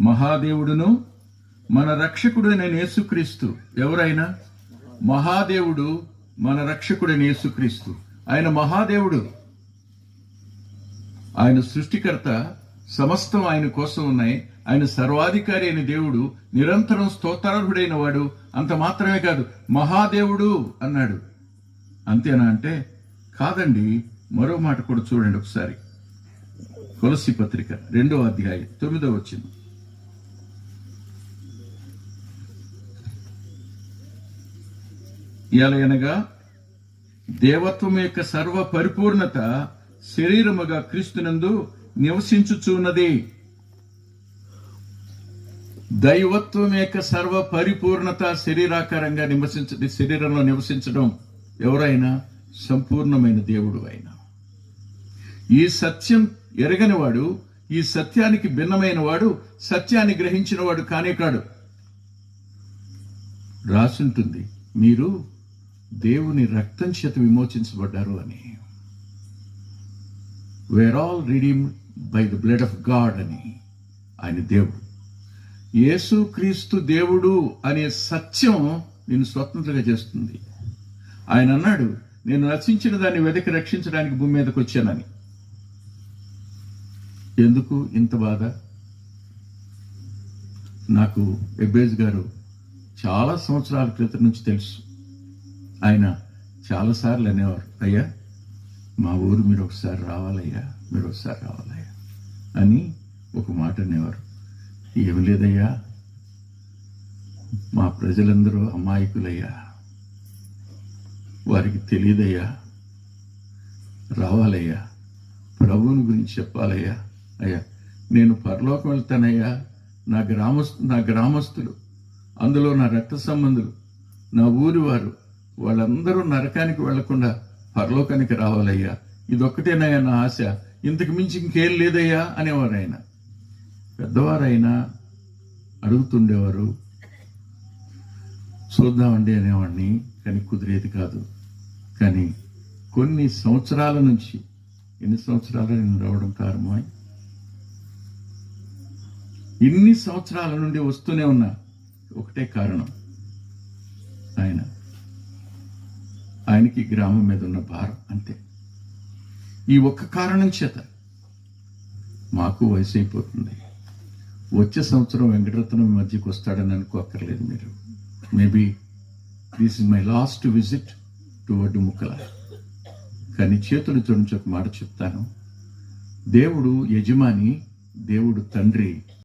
మహాదేవుడును మన రక్షకుడైన యేసుక్రీస్తు. ఎవరైనా? మహాదేవుడు మన రక్షకుడైన యేసుక్రీస్తు. ఆయన మహాదేవుడు. ఆయన సృష్టికర్త సమస్తం ఆయన కోసం ఉన్నాయి. ఆయన సర్వాధికారి అయిన దేవుడు నిరంతరం స్తోత్రార్హుడైన వాడు. అంత మాత్రమే కాదు మహాదేవుడు అన్నాడు. అంతేనా అంటే? కాదండి మరో మాట కూడా చూడండి ఒకసారి. తులసి పత్రిక రెండో అధ్యాయం తొమ్మిదో వచ్చింది ఎలయనగా దేవత్వం యొక్క సర్వ పరిపూర్ణత శరీరముగా క్రీస్తునందు నివసించుచున్నది. దైవత్వం యొక్క సర్వ పరిపూర్ణత శరీరాకారంగా నివసించ శరీరంలో నివసించడం ఎవరైనా సంపూర్ణమైన దేవుడు అయినా. ఈ సత్యం ఎరగని వాడు ఈ సత్యానికి భిన్నమైన వాడు సత్యాన్ని గ్రహించిన వాడు కానే కాడు. రాసుంటుంది మీరు దేవుని రక్తం చేత విమోచించబడ్డారు అని. Were all redeem by the blood of God అని ఆయన దేవుడు. యేసు క్రీస్తు దేవుడు అనే సత్యం నేను స్వతంత్రంగా చేస్తుంది. ఆయన అన్నాడు నేను రచించిన దాన్ని వెదకి రక్షించడానికి భూమి మీదకి వచ్చానని. ఎందుకు ఇంత బాధ? నాకు ఎబ్బేజ్ గారు చాలా సంవత్సరాల క్రితం నుంచి తెలుసు. ఆయన చాలాసార్లు అనేవారు అయ్యా మా ఊరు మీరు ఒకసారి రావాలయ్యా మీరు ఒకసారి రావాలయ్యా అని ఒక మాట అనేవారు. ఏమి లేదయ్యా మా ప్రజలందరూ అమాయకులయ్యా వారికి తెలియదయ్యా రావాలయ్యా ప్రభువుని గురించి చెప్పాలయ్యా అయ్యా నేను పరలోకం వెళ్తానయ్యా నా గ్రామస్తు నా గ్రామస్తులు అందులో నా రక్త సంబంధులు నా ఊరి వారు వాళ్ళందరూ నరకానికి వెళ్ళకుండా పరలోకానికి రావాలయ్యా. ఇదొక్కటేనయ్యా నా ఆశ. ఇంతకు మించి ఇంకేం లేదయ్యా అనేవారు ఆయన పెద్దవారైనా అడుగుతుండేవారు చూద్దామండి అనేవాడిని కానీ కుదిరేది కాదు. కానీ కొన్ని సంవత్సరాల నుంచి ఎన్ని సంవత్సరాలు నేను రావడం కారణమై ఇన్ని సంవత్సరాల నుండి వస్తూనే ఉన్నా. ఒకటే కారణం. ఆయన ఆయనకి గ్రామం మీద ఉన్న భారం అంతే. ఈ ఒక్క కారణం చేత మాకు వయసు అయిపోతుంది వచ్చే సంవత్సరం వెంకటరత్నం మధ్యకి వస్తాడని అనుకోక్కర్లేదు మీరు. Maybe this is my last visit to వడ్డు ముక్కల కానీ చేతులు చూడించి ఒక మాట చెప్తాను. దేవుడు యజమాని దేవుడు తండ్రి